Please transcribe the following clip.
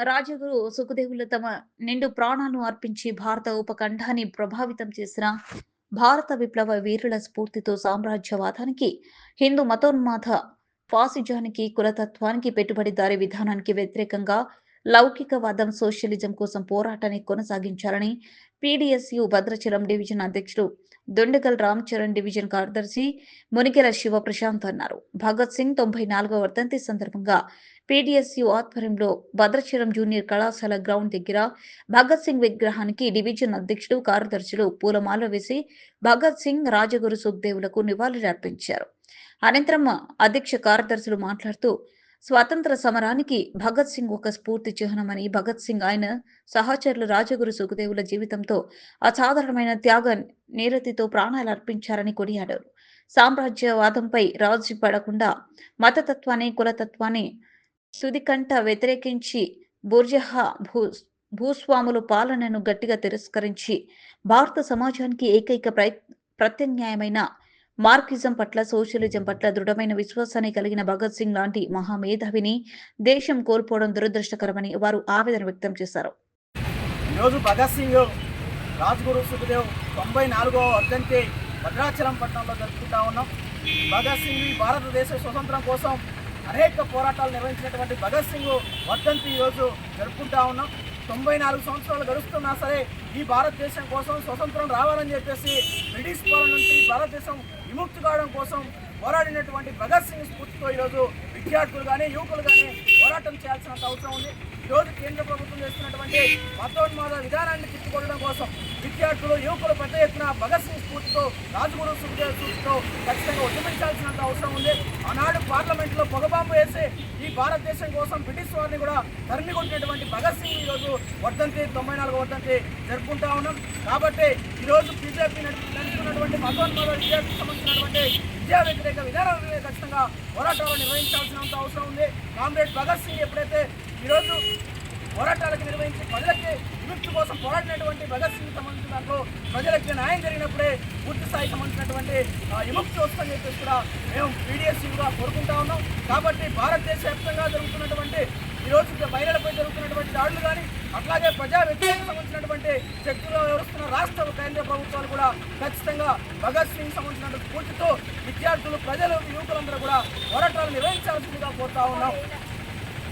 రాజగురు సుఖదేవులు తమ నిండు ప్రాణాలను అర్పించి భారత ఉపఖండాన్ని ప్రభావితం చేసిన భారత విప్లవ వీరుల స్ఫూర్తితో సామ్రాజ్యవాదానికి హిందూ మతోన్మాద ఫాసిజానికి కులతత్వానికి పెట్టుబడిదారీ విధానానికి వ్యతిరేకంగా లౌకికవాదం సోషలిజం కోసం పోరాటాన్ని కొనసాగించాలని పీడీఎస్యు భద్రాచలం డివిజన్ అధ్యక్షుడు దొండగల్ రామ్ చరణ్ డివిజన్ కార్యదర్శి మునిగెల శివ ప్రశాంత్ అన్నారు. భగత్ సింగ్ తొంభై నాలుగవ వర్ధంతి సందర్భంగా పీడీఎస్యు ఆధ్వర్యంలో భద్రాచలం జూనియర్ కళాశాల గ్రౌండ్ దగ్గర భగత్ సింగ్ విగ్రహానికి డివిజన్ అధ్యక్షుడు కార్యదర్శులు పూలమాల వేసి భగత్ సింగ్ రాజగురు సుఖ్దేవులకు నివాళులర్పించారు. అనంతరం అధ్యక్ష కార్యదర్శులు మాట్లాడుతూ స్వాతంత్ర సమరానికి భగత్ సింగ్ ఒక స్ఫూర్తి చిహ్నమని. భగత్ సింగ్ ఆయన సహచరులు రాజగురు సుఖదేవుల జీవితంతో అసాధారణమైన త్యాగ నేరతితో ప్రాణాలు అర్పించారని కొనియాడారు. సామ్రాజ్యవాదంపై రాజీ పడకుండా మతతత్వాన్ని కులతత్వాన్ని సుదికంట వ్యతిరేకించి బుర్జహా భూ భూస్వాముల పాలనను గట్టిగా తిరస్కరించి భారత సమాజానికి ఏకైక ప్రయత్ ప్రత్యామ్నాయమైన మార్కిజం పట్ల సోషలిజం పట్ల దృఢమైన విశ్వాసాన్ని కలిగిన భగత్ సింగ్ లాంటి మహామేధావిని దేశం కోల్పోవడం దురదృష్టకరమని వారు ఆవేదన వ్యక్తం చేశారు. ఈరోజు భగత్ సింగ్ రాజ్గురు సుఖదేవ్ తొంభై నాలుగవ వర్ధంతి భద్రాచలం పట్టణంలో జరుపుకుంటా ఉన్నాం. భగత్ సింగ్ భారతదేశ స్వతంత్రం కోసం అనేక పోరాటాలు నిర్వహించినటువంటి భగత్ సింగ్ వర్ధంతి ఈరోజు జరుపుకుంటా ఉన్నాం. తొంభై నాలుగు సంవత్సరాలు గడుస్తున్నా సరే ఈ భారతదేశం కోసం స్వతంత్రం రావాలని చెప్పేసి బ్రిటిష్ పాలన నుంచి భారతదేశం విముక్తి కావడం కోసం పోరాడినటువంటి భగత్ సింగ్ స్ఫూర్తితో ఈరోజు విద్యార్థులు కానీ యువకులు కానీ పోరాటం చేయాల్సినంత అవసరం ఉంది. ఈరోజు కేంద్ర ప్రభుత్వం చేస్తున్నటువంటి మతోన్మాద విధానాన్ని తిప్పుకోవడం కోసం విద్యార్థులు యువకులు పెద్ద ఎత్తున భగత్ సింగ్ స్ఫూర్తితో రాజగురు సుఖదేవ్ స్ఫూర్తితో ఖచ్చితంగా ఉద్యమించాల్సినంత అవసరం ఉంది. ఆనాడు పార్లమెంట్లో పొగబాంబు వేసి ఈ భారతదేశం కోసం బ్రిటిష్ వారిని కూడా తరిమి కొట్టినటువంటి భగత్ సింగ్ ఈరోజు వర్ధంతి తొంభై నాలుగు వర్ధంతి జరుపుకుంటా ఉన్నాం. కాబట్టి ఈరోజు బీజేపీ నడుస్తున్నటువంటి మతోన్మాద విద్యార్థికి సంబంధించినటువంటి విద్యా వ్యతిరేక విధానాల మీద ఖచ్చితంగా పోరాటాలు నిర్వహించాల్సినంత అవసరం ఉంది. కామ్రేడ్ భగత్ సింగ్ ఎప్పుడైతే ఈరోజు పోరాటాలకు నిర్వహించి పోరాడినటువంటి భగత్ సింగ్ సంబంధించిన దాంట్లో ప్రజలకి న్యాయం జరిగినప్పుడే పూర్తి స్థాయి సంబంధించినటువంటి ఆ, విముక్తి వస్తుందని చెప్పేసి కూడా మేము పీడిఎస్సీగా కోరుకుంటా ఉన్నాం. కాబట్టి భారతదేశ వ్యాప్తంగా జరుగుతున్నటువంటి ఈరోజు మహిళలపై జరుగుతున్నటువంటి దాడులు కానీ అట్లాగే ప్రజా వ్యతిరేకత సంబంధించినటువంటి శక్తులు వ్యవహరిస్తున్న రాష్ట్ర కేంద్ర ప్రభుత్వాలు కూడా ఖచ్చితంగా భగత్ సింగ్ సంబంధించినటువంటి స్ఫూర్తితో విద్యార్థులు ప్రజలు యువకులందరూ కూడా పోరాటాలు నిర్వహించాల్సిందిగా కోరుతా ఉన్నాం.